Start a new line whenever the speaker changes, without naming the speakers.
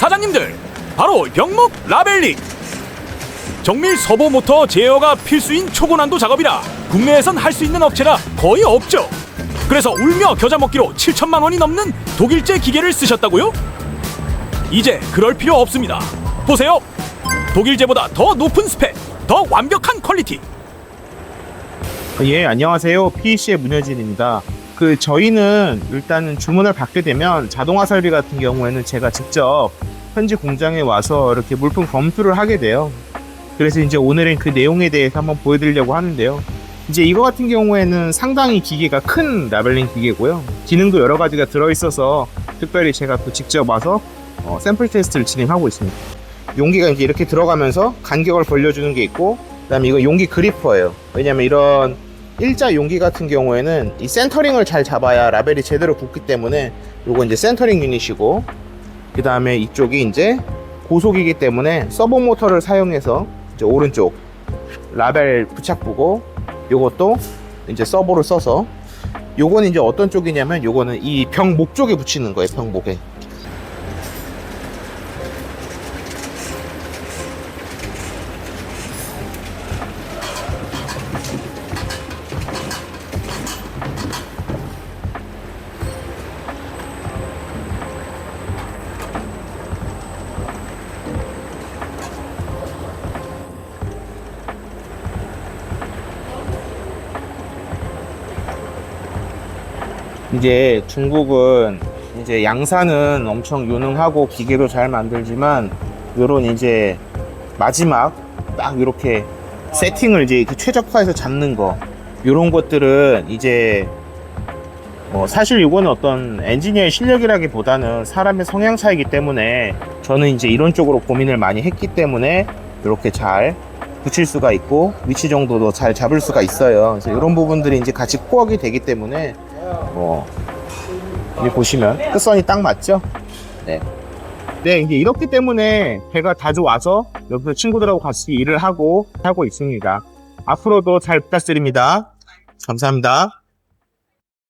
사장님들 바로 영목 라벨링 정밀 서보 모터 제어가 필수인 초고난도 작업이라 국내에선 할 수 있는 업체라 거의 없죠 그래서 울며 겨자 먹기로 7천만 원이 넘는 독일제 기계를 쓰셨다고요? 이제 그럴 필요 없습니다 보세요 독일제보다 더 높은 스펙 더 완벽한 퀄리티
예, 안녕하세요. PC의 문효진입니다. 그 저희는 일단은 주문을 받게 되면 자동화 설비 같은 경우에는 제가 직접 현지 공장에 와서 이렇게 물품 검수를 하게 돼요. 그래서 이제 오늘은 그 내용에 대해서 한번 보여드리려고 하는데요. 이제 이거 같은 경우에는 상당히 기계가 큰 라벨링 기계고요. 기능도 여러 가지가 들어있어서 특별히 제가 또 직접 와서 어, 샘플 테스트를 진행하고 있습니다. 용기가 이제 이렇게 들어가면서 간격을 벌려주는 게 있고, 그 다음에 이거 용기 그리퍼예요. 왜냐면 이런 일자 용기 같은 경우에는 이 센터링을 잘 잡아야 라벨이 제대로 붙기 때문에 요거 이제 센터링 유닛이고 그 다음에 이쪽이 이제 고속이기 때문에 서버 모터를 사용해서 이제 오른쪽 라벨 부착부고 요것도 이제 서버를 써서 요거는 이제 어떤 쪽이냐면 요거는 이 병목 쪽에 붙이는 거예요 병목에 이제 중국은 이제 양산은 엄청 유능하고 기계도 잘 만들지만 요런 이제 마지막 딱 이렇게 세팅을 이제 그 최적화해서 잡는 거 요런 것들은 이제 뭐 사실 이거는 어떤 엔지니어의 실력이라기보다는 사람의 성향 차이기 때문에 저는 이제 이런 쪽으로 고민을 많이 했기 때문에 이렇게 잘 붙일 수가 있고 위치 정도도 잘 잡을 수가 있어요. 그래서 이런 부분들이 이제 같이 코어가 되기 때문에 뭐 여기 보시면 끝선이 딱 맞죠? 네. 네, 이제 이렇기 때문에 배가 자주 와서 여기서 친구들하고 같이 일을 하고 하고 있습니다. 앞으로도 잘 부탁드립니다. 감사합니다.